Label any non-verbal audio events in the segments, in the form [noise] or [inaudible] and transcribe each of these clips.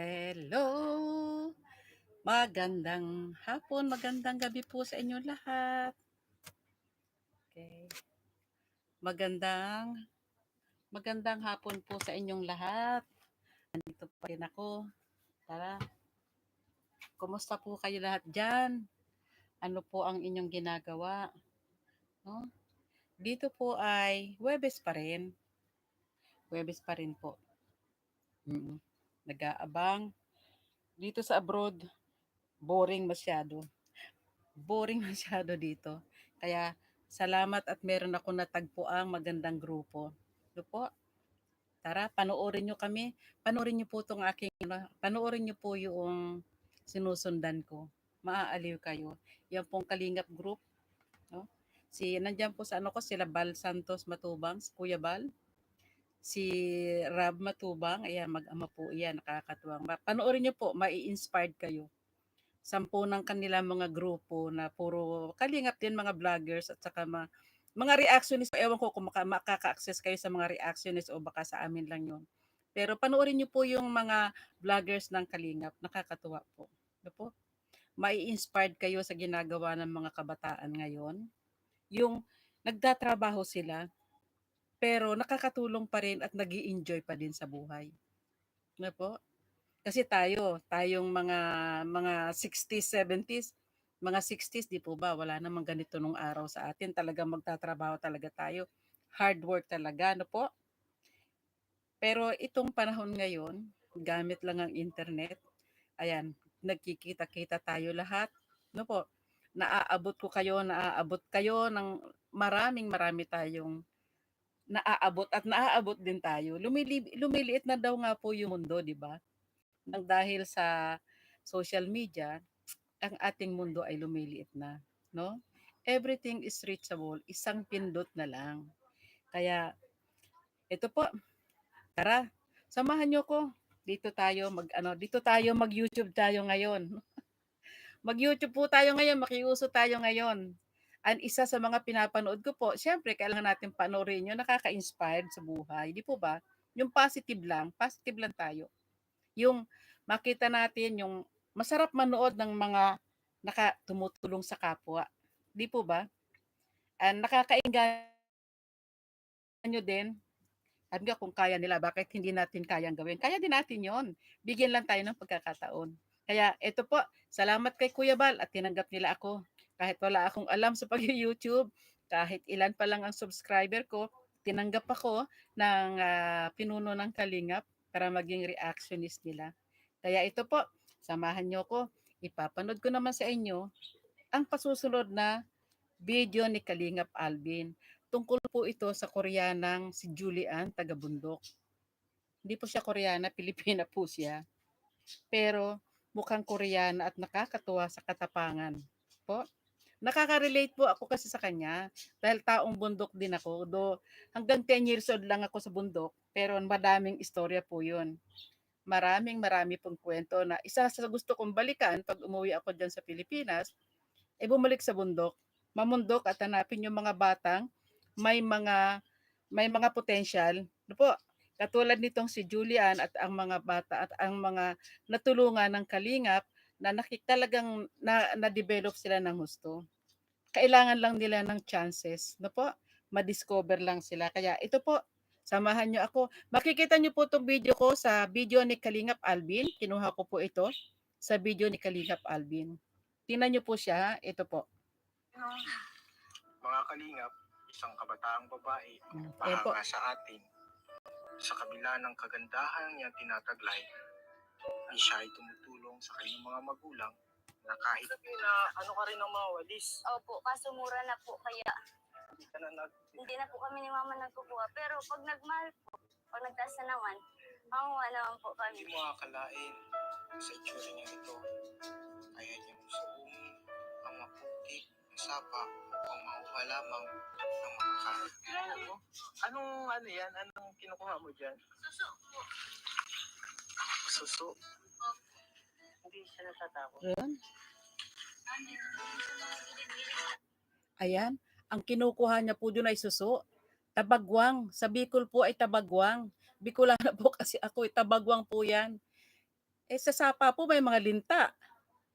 Hello! Magandang hapon, magandang gabi po sa inyo lahat. Okay. Magandang magandang hapon po sa inyong lahat. Nandito pa rin ako. Tara. Kumusta po kayo lahat dyan? Ano po ang inyong ginagawa? No? Dito po ay Webes pa rin. Webes pa rin po. Mm. Nag-aabang. Dito sa abroad, boring masyado. Boring [laughs] masyado dito. Kaya salamat at meron ako natagpuang magandang grupo. Ito po. Tara, panoorin nyo kami. Panoorin nyo po itong aking, ano, panoorin nyo po yung sinusundan ko. Maaaliw kayo. Yan pong Kalingap Group. No? Si, nandyan po sa ano ko, sila Bal Santos Matubang, Kuya Bal. Si Rab Matubang, ayan, mag-ama po yan, nakakatuwang. Panoorin nyo po, mai-inspired kayo sampu ng kanilang mga grupo na puro kalingap din mga vloggers at saka mga, mga reactionist. Ewan ko kung maka, makaka-access kayo sa mga reactionist o baka sa amin lang yon. Pero panoorin niyo po yung mga vloggers ng kalingap. Nakakatuwa po. Ano po? Mai-inspired kayo sa ginagawa ng mga kabataan ngayon. Yung nagdatrabaho sila, pero nakakatulong pa rin at nag enjoy pa din sa buhay. Ano po? Kasi tayo, tayong mga mga 60s, 70s, mga 60s, di po ba, wala namang ganito nung araw sa atin. Talagang magtatrabaho talaga tayo. Hard work talaga, no po? Pero itong panahon ngayon, gamit lang ang internet, ayan, nagkikita-kita tayo lahat, no po? Naaabot ko kayo, naaabot kayo ng maraming marami tayong naaabot at naaabot din tayo. Lumili, lumiliit na daw nga po yung mundo, di ba? Nang dahil sa social media, ang ating mundo ay lumiliit na, no? Everything is reachable, isang pindot na lang. Kaya ito po, tara, samahan niyo ko. Dito tayo mag ano, dito tayo mag-YouTube tayo ngayon. [laughs] mag-YouTube po tayo ngayon, makiuso tayo ngayon. Ang isa sa mga pinapanood ko po, syempre kailangan natin panoorin yung nakaka-inspired sa buhay, di po ba? Yung positive lang, positive lang tayo. Yung makita natin yung masarap manood ng mga naka tumutulong sa kapwa. Di po ba? And nakakainggan nyo din. Sabi nga kung kaya nila, bakit hindi natin kayang gawin? Kaya din natin yon. Bigyan lang tayo ng pagkakataon. Kaya ito po, salamat kay Kuya Bal at tinanggap nila ako. Kahit wala akong alam sa pag-YouTube, kahit ilan pa lang ang subscriber ko, tinanggap ako ng uh, pinuno ng Kalingap para maging reactionist nila. Kaya ito po, samahan nyo ko. Ipapanood ko naman sa inyo ang pasusunod na video ni Kalingap Alvin. Tungkol po ito sa Koreanang si Julian Tagabundok. Hindi po siya Koreana, [laughs] Pilipina po siya. Pero mukhang Koreana at nakakatuwa sa katapangan. Po, nakaka-relate po ako kasi sa kanya dahil taong bundok din ako. Do hanggang 10 years old lang ako sa bundok, pero madaming istorya po 'yun. Maraming marami pong kwento na isa sa gusto kong balikan pag umuwi ako diyan sa Pilipinas, ay eh bumalik sa bundok, mamundok at hanapin yung mga batang may mga may mga potential. Ano po? Katulad nitong si Julian at ang mga bata at ang mga natulungan ng Kalingap na nakik talagang na, na-develop sila ng gusto. Kailangan lang nila ng chances, no po? Ma-discover lang sila. Kaya ito po, samahan nyo ako. Makikita nyo po itong video ko sa video ni Kalingap Alvin. Kinuha ko po ito sa video ni Kalingap Alvin. Tingnan nyo po siya. Ito po. Mga Kalingap, isang kabataang babae, mahanga sa atin. Sa kabila ng kagandahan niya tinataglay, ay siya ay tumutulong sa kanyang mga magulang na kahit na ano ka rin ng mga walis, Opo, kaso mura na po kaya hindi ka na nag... hindi na po kami ni mama nagkukuha. Pero pag nagmahal po, pag nagtaas na naman, makuha naman po Hindi kami. mo akalain sa itsura niya ito. Kaya niya suong ang maputik na sapa upang mauha lamang ng makakain. Ano? Anong ano yan? Anong kinukuha mo dyan? Suso. Suso. Hindi siya natatakot. Ayan. Ayan. Ang kinukuha niya po doon ay suso. Tabagwang. Sa Bicol po ay tabagwang. Bicolana po [laughs] kasi ako, eh, tabagwang po yan. Eh sa sapa po may mga linta.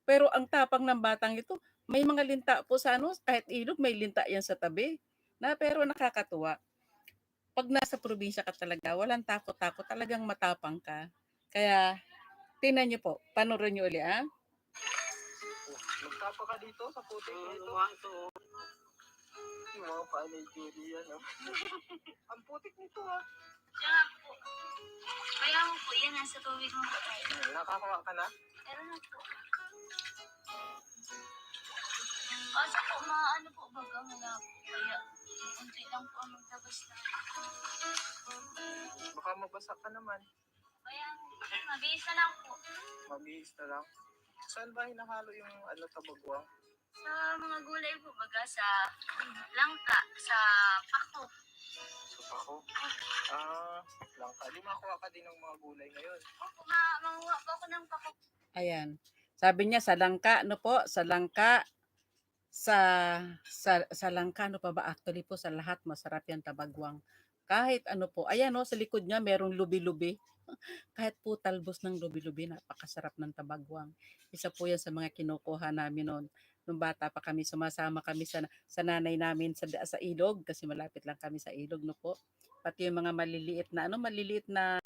Pero ang tapang ng batang ito, may mga linta po sa ano, kahit ilog may linta yan sa tabi. Na pero nakakatuwa. Pag nasa probinsya ka talaga, walang takot-takot, talagang matapang ka. Kaya tingnan niyo po, panoorin niyo uli ah. Magtapa ka dito sa putik na ito. Yung mga paa ni Julie yan. oh. Ang putik nito ah. Kaya po. Kaya mo po, yan, nasa tubig mo po tayo. Hmm, Nakakuha ka na? Meron na po. Kasi po, mga ano po, baga wala po. Kaya, unti lang po ang na. Baka mabasa ka naman. Kaya, mabilis na lang po. Mabihis na lang. Saan ba hinahalo yung ano tabagwang? Sa mga gulay po, baga sa langka, sa pako. Sa pako? Ah, langka. Di makuha ka din ng mga gulay ngayon. Opo, ma manguha po ako ng pako. Ayan. Sabi niya sa langka, ano po? Sa langka, sa, sa, sa langka, ano pa ba? Actually po, sa lahat, masarap yan tabagwang. Kahit ano po, ayan o, sa likod niya, merong lubi-lubi. Kahit po talbos ng lubi-lubi, napakasarap ng tabagwang. Isa po yan sa mga kinukuha namin noon. Nung bata pa kami, sumasama kami sa, sa nanay namin sa, sa ilog, kasi malapit lang kami sa ilog, no po. Pati yung mga maliliit na, ano, maliliit na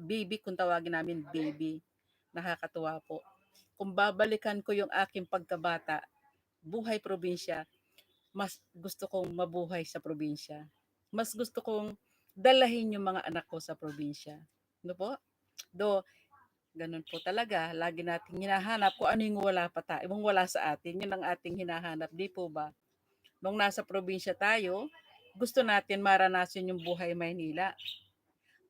baby, kung tawagin namin baby. Nakakatuwa po kung babalikan ko yung aking pagkabata, buhay probinsya, mas gusto kong mabuhay sa probinsya. Mas gusto kong dalahin yung mga anak ko sa probinsya. Ano po? Do, ganun po talaga. Lagi nating hinahanap kung ano yung wala pa tayo, yung wala sa atin. Yun ang ating hinahanap. Di po ba? Nung nasa probinsya tayo, gusto natin maranasan yung buhay Maynila.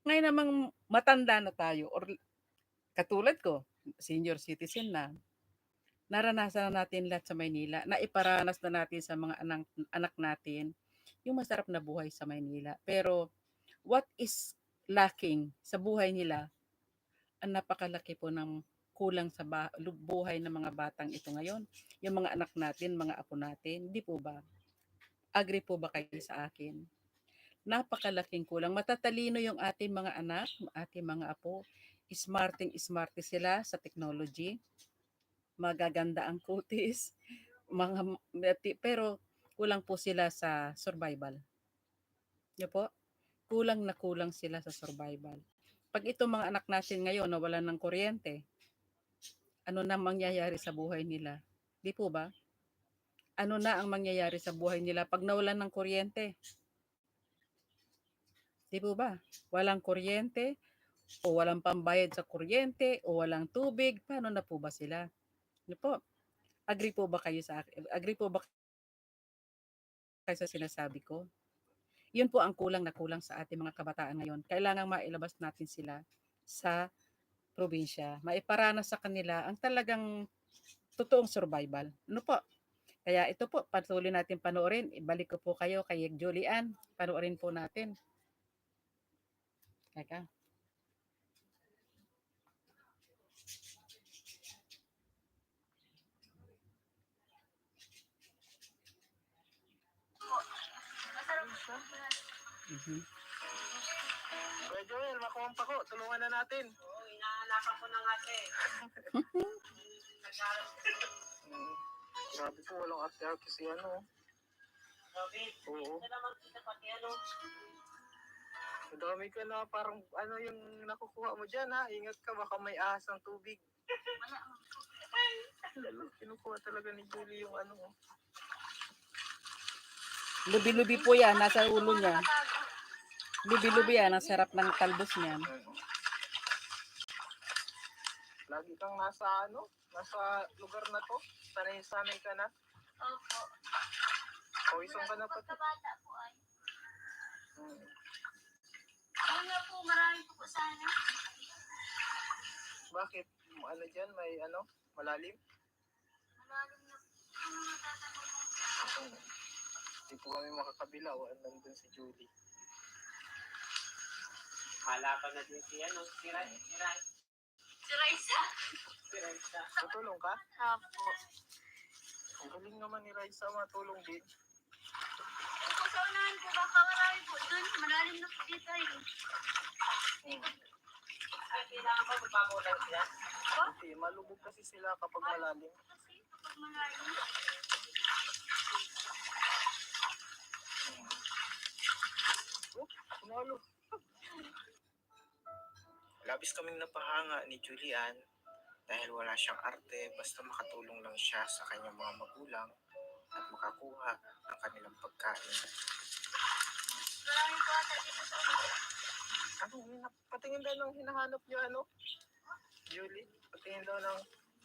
Ngayon namang matanda na tayo or katulad ko, senior citizen na, naranasan na natin lahat sa Maynila, na iparanas na natin sa mga anak, anak natin yung masarap na buhay sa Maynila. Pero what is lacking sa buhay nila, ang napakalaki po ng kulang sa buhay ng mga batang ito ngayon. Yung mga anak natin, mga apo natin, di po ba? Agree po ba kayo sa akin? Napakalaking kulang. Matatalino yung ating mga anak, ating mga apo smarting smarte sila sa technology. Magaganda ang kutis. Mga, pero kulang po sila sa survival. Niyo po? Kulang na kulang sila sa survival. Pag itong mga anak natin ngayon na wala ng kuryente, ano na mangyayari sa buhay nila? Di po ba? Ano na ang mangyayari sa buhay nila pag nawalan ng kuryente? Di po ba? Walang kuryente, o walang pambayad sa kuryente o walang tubig, paano na po ba sila? Ano po? Agree po ba kayo sa? Agree po ba kayo sa sinasabi ko? Yun po ang kulang na kulang sa ating mga kabataan ngayon. Kailangan mailabas natin sila sa probinsya. Maiparanas sa kanila ang talagang totoong survival. Ano po? Kaya ito po, patuloy natin panoorin. Ibalik ko po kayo kay Julian. Panoorin po natin. Teka. Masarap po. Mhm. Kuya Joel, makuha pa ko. Tulungan na natin. Oo, inahanapan ko na nga siya eh. [laughs] Grabe po, walang arte-arte si ano. Robin, Oo. ito naman kita pati ano. Madami ka na parang ano yung nakukuha mo dyan ha. Ingat ka, baka may ahas ng tubig. Kinukuha talaga ni Julie yung ano. oh. Lubi-lubi po yan, nasa ulo niya. Lubi-lubi yan, ang sarap ng talbos niyan. Lagi kang nasa ano, nasa lugar na to. Sanay-sanay ka na. Opo. Poison ka na pati. Pagkabata po ay. Hmm. Yun nga po, marami po po sana. Bakit? Ano dyan? May ano? Malalim? Malalim na po. Ano natatakot po? Hindi po kami makakabilaw. Nandun si Julie. Halapan na din si ano, si Rai, si Rai, Si Raisa. si Raisa. Tutulong ka? Opo. Ang galing naman ni Raisa matulong din. Yung po sa unahan po, baka marami po. Doon, malalim na po dito eh. Hmm. Ay, si Kailangan ba magbabaw lang sila? Hindi, malubog kasi sila kapag malalim. Kasi kapag malalim, Kumalo. Labis kaming napahanga ni Julian dahil wala siyang arte basta makatulong lang siya sa kanyang mga magulang at makakuha ng kanilang pagkain. maraming po ata dito sa. Ano, patingin daw ng hinahanap niyo ano? Julie, patingin daw ng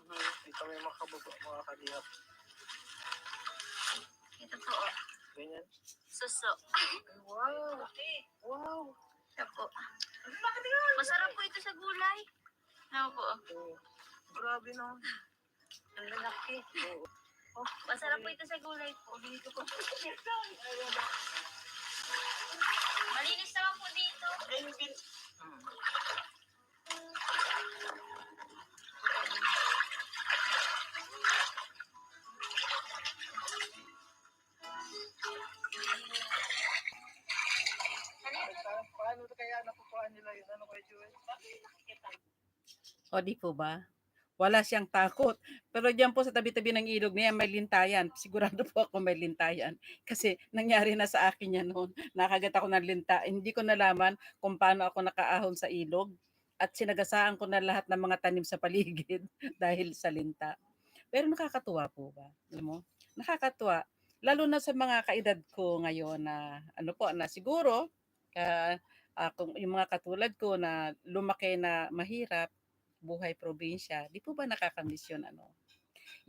hmm, dito may makababa, mga kalihap. Ito po. Ganyan. Suso. Wow! Wow! Ito po. Masarap po ito sa gulay. Ano po? Oh, grabe no. Ang lalaki. Oh, masarap po ito sa gulay po. Dito po. Malinis naman po dito. Hmm. Nila yun? Ano kay Joel? O di po ba? Wala siyang takot. Pero diyan po sa tabi-tabi ng ilog niya may lintayan. Sigurado po ako may lintayan. Kasi nangyari na sa akin yan noon. Nakagat ako ng linta. Hindi ko nalaman kung paano ako nakaahon sa ilog. At sinagasaan ko na lahat ng mga tanim sa paligid [laughs] dahil sa linta. Pero nakakatuwa po ba? Alam mo? Nakakatuwa. Lalo na sa mga kaedad ko ngayon na ano po, na siguro, ah, ah, kung yung mga katulad ko na lumaki na mahirap, buhay probinsya, di po ba nakakamiss yun ano?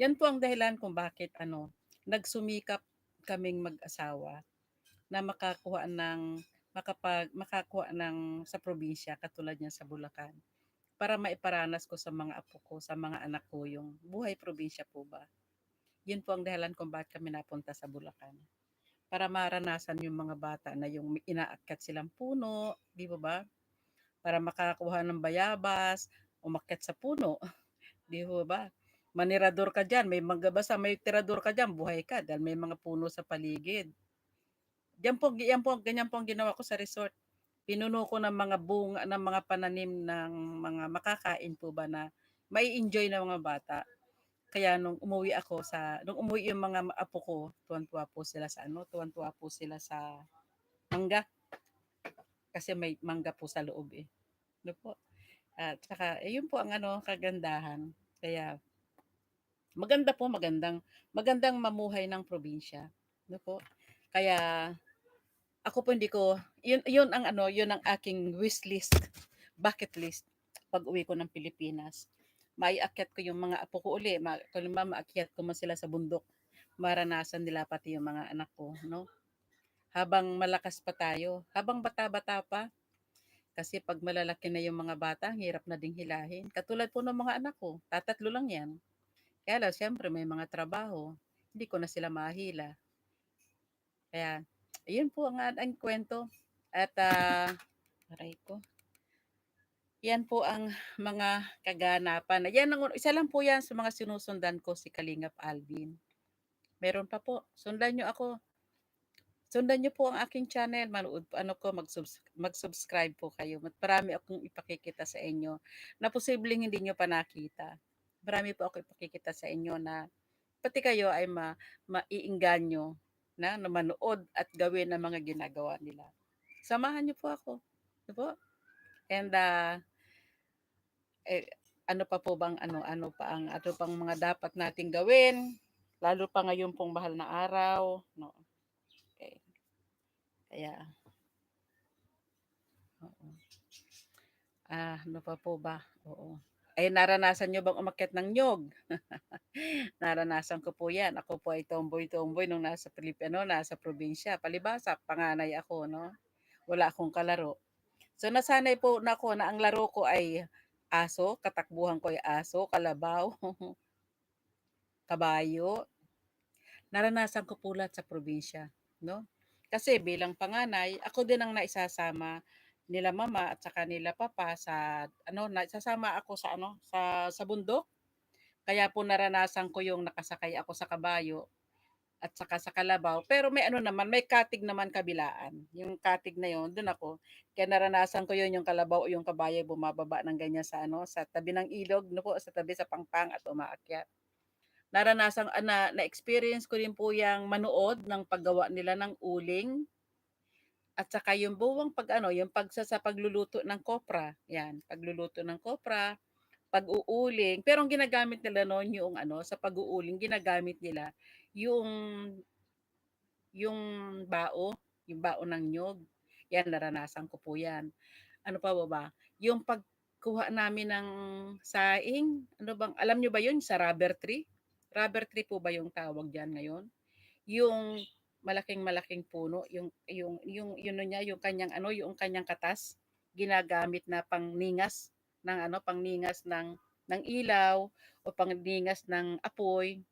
Yan po ang dahilan kung bakit ano, nagsumikap kaming mag-asawa na makakuha ng makapag makakuha ng sa probinsya katulad niyan sa Bulacan para maiparanas ko sa mga apo ko, sa mga anak ko yung buhay probinsya po ba. Yun po ang dahilan kung bakit kami napunta sa Bulacan. Para maranasan yung mga bata na yung inaakyat silang puno, di ba ba? Para makakuha ng bayabas, umakyat sa puno. [laughs] Di ho ba? Manirador ka dyan, may mangga basta may tirador ka dyan, buhay ka dahil may mga puno sa paligid. Yan po, yan po, ganyan po ang ginawa ko sa resort. Pinuno ko ng mga bunga, ng mga pananim ng mga makakain po ba na may enjoy ng mga bata. Kaya nung umuwi ako sa, nung umuwi yung mga apo ko, tuwan-tuwa po sila sa ano, tuwan-tuwa po sila sa mangga. Kasi may mangga po sa loob eh. Ano po? At saka, eh, po ang ano, kagandahan. Kaya, maganda po, magandang, magandang mamuhay ng probinsya. Ano po? Kaya, ako po hindi ko, yun, yun ang ano, yun ang aking wish list, bucket list, pag uwi ko ng Pilipinas. Maiakyat ko yung mga apo ko uli, ma, kung maakyat ko man sila sa bundok, maranasan nila pati yung mga anak ko, no? Habang malakas pa tayo, habang bata-bata pa, kasi pag malalaki na yung mga bata, hirap na ding hilahin. Katulad po ng mga anak ko, tatatlo lang yan. Kaya lang, siyempre may mga trabaho. Hindi ko na sila mahila. Kaya, ayun po ang, ang kwento. At, ah, aray ko. Yan po ang mga kaganapan. Yan ang, isa lang po yan sa mga sinusundan ko si Kalingap Alvin. Meron pa po. Sundan nyo ako. Sundan nyo po ang aking channel. Manood, ano ko, mag-subs- mag-subscribe po kayo. Marami akong ipakikita sa inyo na posibleng hindi nyo pa nakita. Marami po ako ipakikita sa inyo na pati kayo ay ma maiingganyo na, na manood at gawin ang mga ginagawa nila. Samahan niyo po ako. Ano po? And uh, eh, ano pa po bang ano ano pa ang ano pang mga dapat nating gawin lalo pa ngayon pong mahal na araw no? Okay. Kaya oo. Ah ano pa po ba? Oo. Ay naranasan nyo bang umakyat ng nyog? [laughs] Naranasan ko po yan. Ako po ay tomboy tomboy nung nasa Pilipino nasa probinsya. Palibasa panganay ako no? Wala akong kalaro. So nasanay po na ako na ang laro ko ay aso, katakbuhan ko ay aso, kalabaw, [laughs] kabayo. Naranasan ko po sa probinsya, no? Kasi bilang panganay, ako din ang naisasama nila mama at saka nila papa sa ano, naisasama ako sa ano, sa sa bundok. Kaya po naranasan ko yung nakasakay ako sa kabayo at saka sa kalabaw. Pero may ano naman, may katig naman kabilaan. Yung katig na yon, doon ako. Kaya naranasan ko yun, yung kalabaw o yung kabayo bumababa ng ganyan sa ano, sa tabi ng ilog, no po, sa tabi sa pangpang at umaakyat. Naranasan, ah, na, na-experience ko rin po yung manood ng paggawa nila ng uling. At saka yung buwang pag ano, yung pagsa sa pagluluto ng kopra. Yan, pagluluto ng kopra, pag-uuling. Pero ang ginagamit nila noon yung ano, sa pag-uuling, ginagamit nila yung yung bao, yung bao ng nyog. Yan, naranasan ko po yan. Ano pa ba ba? Yung pagkuha namin ng saing, ano bang, alam nyo ba yun, sa rubber tree? Rubber tree po ba yung tawag dyan ngayon? Yung malaking malaking puno, yung yung yung yun niya, yung kanyang ano, yung kanyang katas, ginagamit na pangningas ng ano, pangningas ng ng ilaw o pangningas ng apoy.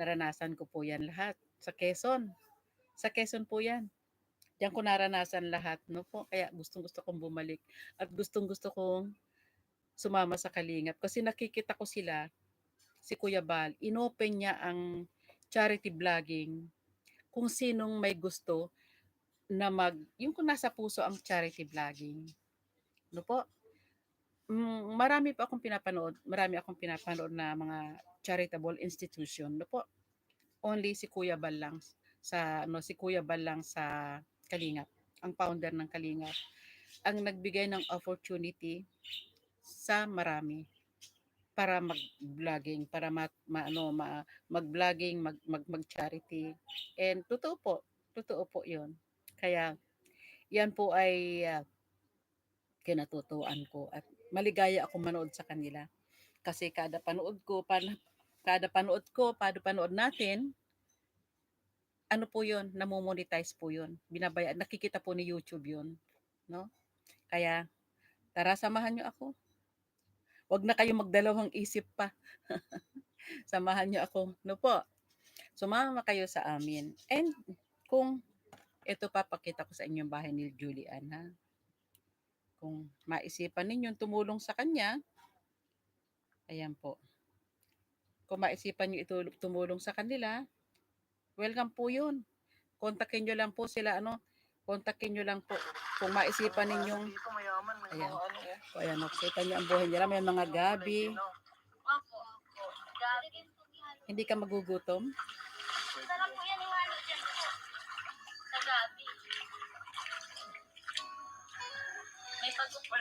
Naranasan ko po 'yan lahat sa Quezon. Sa Quezon po 'yan. Diyan ko naranasan lahat, no po. Kaya gustong-gusto kong bumalik at gustong-gusto kong sumama sa Kalingap kasi nakikita ko sila si Kuya Bal, inopen niya ang charity vlogging kung sinong may gusto na mag, yung kung nasa puso ang charity vlogging. No po? Mm, marami pa akong pinapanood, marami akong pinapanood na mga charitable institution. No po? Only si Kuya Bal lang sa ano si Kuya Bal lang sa Kalingap, ang founder ng Kalingap, ang nagbigay ng opportunity sa marami para mag-vlogging, para ma, ma- ano, ma, mag-vlogging, mag, mag, mag-charity. And totoo po, totoo po yun. Kaya, yan po ay ah, kinatutuan ko at maligaya ako manood sa kanila. Kasi kada panood ko, pan, kada panood ko, kada panood natin, ano po yun, namomonetize po yun. Binabaya, nakikita po ni YouTube yun. No? Kaya, tara, samahan nyo ako. Huwag na kayong magdalawang isip pa. [laughs] Samahan niyo ako. No po. Sumama kayo sa amin. And kung ito papakita ko sa inyong bahay ni Julian ha. Kung maisipan ninyong tumulong sa kanya, ayan po. Kung maisipan niyo ito tumulong sa kanila, welcome po yun. Kontakin nyo lang po sila, ano, kontakin nyo lang po. Kung maisipan ninyong Ayan. ayan, nakita niyo ang buhay nila. May mga. Gabi. Hindi ka magugutom.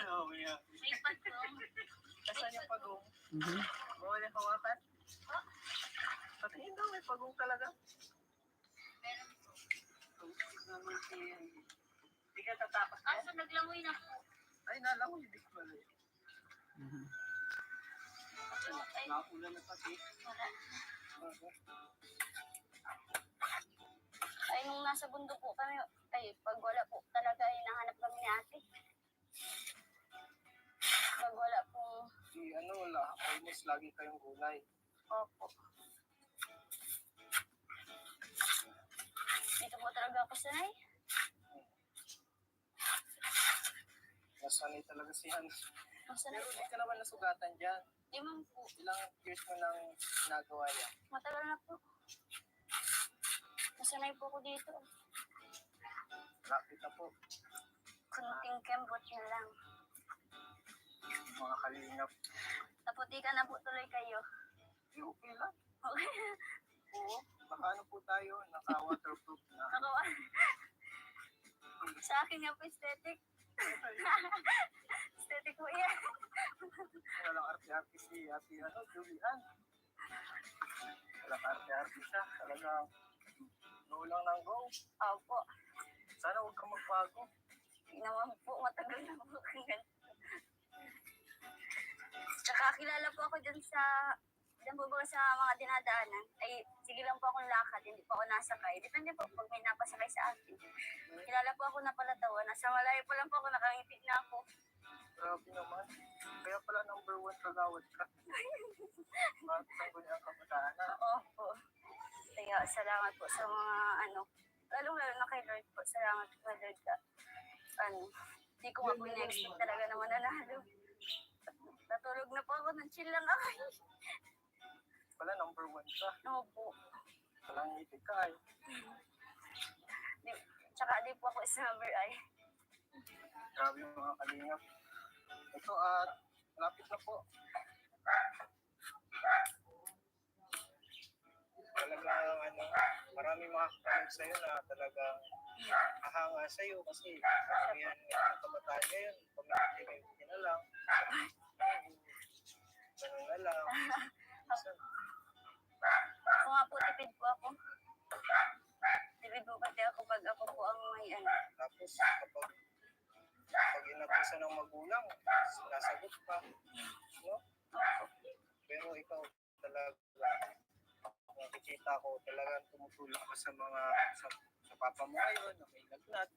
Ano, yeah. May pagong. Nasaan yung pagong? Mhm. Bawal yung hawakan? Patingin daw, may pagong talaga. Meron po. Naman si... Hindi ka tatapos na? Kaso naglangoy na po. Ay, nalang ko, hindi ko pala. Mhm. Ay, Nakaulan na pati. wala. Ay, nung nasa bundok po kami, ay, pag wala po talaga, ay nahanap kami ni ate. Si ano, wala. Almost lagi kayong gulay. opo. Dito po talaga ako sanay. Nasanay talaga si Hans. Masanay Pero po. di ka naman nasugatan dyan. Di man po. Ilang years mo nang nagawa yan? Matagal na po. Masanay po ako dito. Lapit na po. Kunting kembot na lang. Mga kalingap. Naputikan na po tuloy kayo. Eh, okay lang. Okay. Oo. Baka ano po tayo, naka-waterproof na. Nakawa. Sa akin nga po aesthetic. [laughs] aesthetic po yan. Walang arte-arte si Ate ano, Julian. Walang arte-arte siya. Talagang go lang ng go. Opo. Sana huwag kang magbago. Hindi naman po, matagal na po kang ganito. Tsaka kilala po ako dyan sa, dyan po ba sa mga dinadaanan, ay sige lang po akong lakad, hindi po ako nasakay. Depende po pag may napasakay sa akin. Kilala po ako na palatawa, nasa malayo po lang po ako, nakangipit na ako. Grabe naman. Kaya pala number one kagawad ka. [laughs] Bakit sa ang kabataan na? Opo. Kaya salamat po sa mga ano, lalong lalo na kay Lord po, salamat po kay Lord ka. Ano, hindi ko nga po na-expect talaga na mananalo. Natulog na po ako, nang chill lang ako. Pala number one ka. Opo. Walang ibig ka eh. Di, tsaka di po ako summer ay. Grabe yung mga kalingap. Ito at lapit na po. Talagang ano, maraming mga kakamig sa'yo na talagang ahanga sa'yo kasi karamihan ng kabataan ngayon, pamilya na lang. Ganun na lang. Ako nga po, tipid po ako. Tipid po pati ako pag ako po ang may ano. Tapos kapag pag inatusan ng magulang, sinasagot ka. No? Pero ikaw talaga, nakikita ko talagang tumutulong ka sa mga sa, sa papa mo ngayon na may lagnat.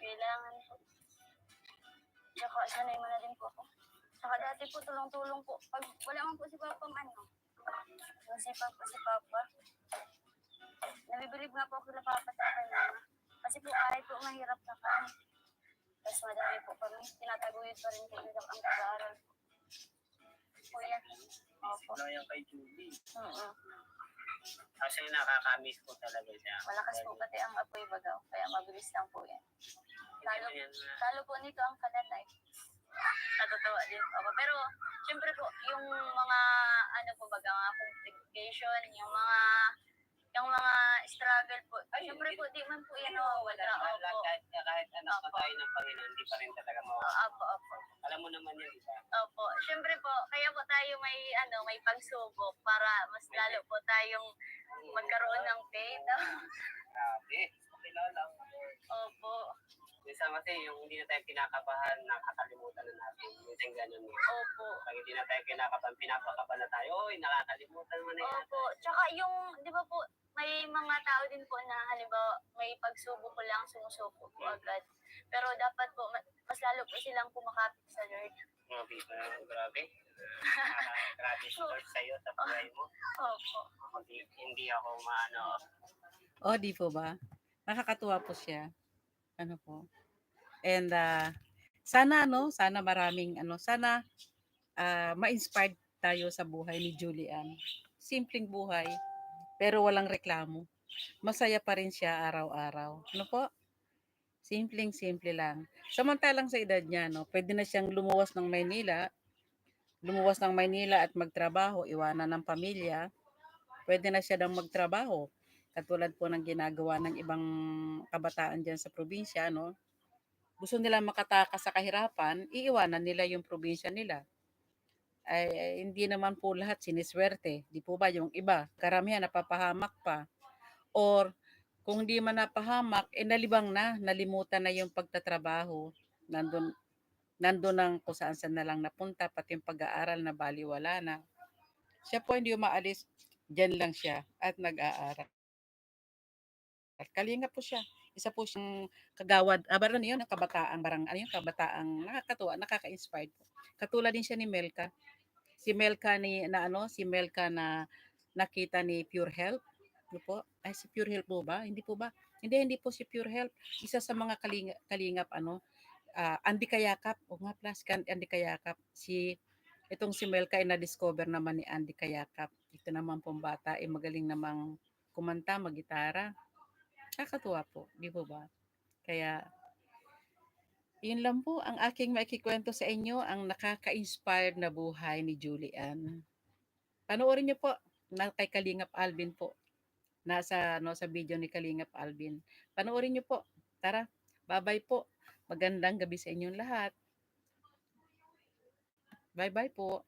Kailangan po. Tsaka sanay mo na din po ako. Tsaka dati po tulong-tulong po. Pag wala man po si Papa ano. Yung si Papa, si Papa. Nabibilib nga po ako na Papa sa akin mama. Kasi po kahit po mahirap na kami. Tapos madami po kami. Tinataguyod pa rin po nila ang pag-aaral po. Kuya. Opo. Na yan kay Julie. Oo. Kasi nakakamiss ko talaga siya. Malakas po pati ang apoy bagaw. Kaya mabilis lang po yan. Lalo, lalo po nito ang kananay. Natatawa din po ako. Pero, syempre po, yung mga, ano po baga, mga complication, yung mga, yung mga struggle po. Ay, syempre po, di man po yan wala mawawala. naman lang Opo. kahit, kahit anak na Opo. tayo ng Panginoon, hindi pa rin talaga mawawala. Opo, opo. Alam mo naman yan, di ba? Opo. Syempre po, kaya po tayo may, ano, may pagsubok para mas lalo po tayong magkaroon ng faith. Grabe. Kilala. Opo. Minsan kasi yung hindi na tayo kinakabahan, nakakalimutan na natin. Minsan ganun eh. Opo. Pag hindi na tayo kinakabahan, pinapakabahan na tayo, oy, nakakalimutan mo na yan. Opo. Tsaka yung, di ba po, may mga tao din po na halimbawa may pagsubok ko lang sumusuko po agad. Pero dapat po, ma- mas lalo po silang kumakapit sa Lord. Grabe, ah, grabe. Ah, [laughs] grabe si Lord sa'yo sa buhay mo. Opo. Hindi, hindi ako maano. Oh, di po ba? Nakakatuwa po siya. Ano po? And ah, sana ano, sana maraming ano, sana ah, ma-inspired tayo sa buhay ni Julian. Simpleng buhay, pero walang reklamo. Masaya pa rin siya araw-araw. Ano po? Simpleng simple lang. Samantalang sa edad niya, no, pwede na siyang lumuwas ng Maynila, lumuwas ng Maynila at magtrabaho, iwanan ng pamilya. Pwede na siya nang magtrabaho katulad po ng ginagawa ng ibang kabataan dyan sa probinsya, no? Gusto nila makatakas sa kahirapan, iiwanan nila yung probinsya nila. Ay, hindi naman po lahat siniswerte. Di po ba yung iba? Karamihan napapahamak pa. Or kung di man napahamak, eh nalibang na, nalimutan na yung pagtatrabaho. Nandun, nandun ang kung saan saan na lang napunta, pati yung pag-aaral na baliwala na. Siya po hindi umaalis, dyan lang siya at nag-aaral. At kalinga po siya. Isa po siyang kagawad, ah, ano yun, ang kabataang, barang, ano yun, kabataang nakakatuwa, nakaka-inspired. Katulad din siya ni Melka. Si Melka ni, na ano, si Melka na nakita ni Pure Health. Ano po? Ay, si Pure Health po ba? Hindi po ba? Hindi, hindi po si Pure Health. Isa sa mga kalinga, kalingap, ano, ah, Andy Kayakap. O nga, plus, Andy Kayakap. Si, itong si Melka ay na-discover naman ni Andy Kayakap. Ito naman pong bata ay magaling namang kumanta, magitara. Nakakatuwa po, di po ba? Kaya, yun lang po ang aking maikikwento sa inyo, ang nakaka-inspired na buhay ni Julian. Panoorin niyo po, na kay Kalingap Alvin po. Nasa, no, sa video ni Kalingap Alvin. Panoorin niyo po. Tara, bye-bye po. Magandang gabi sa inyong lahat. Bye-bye po.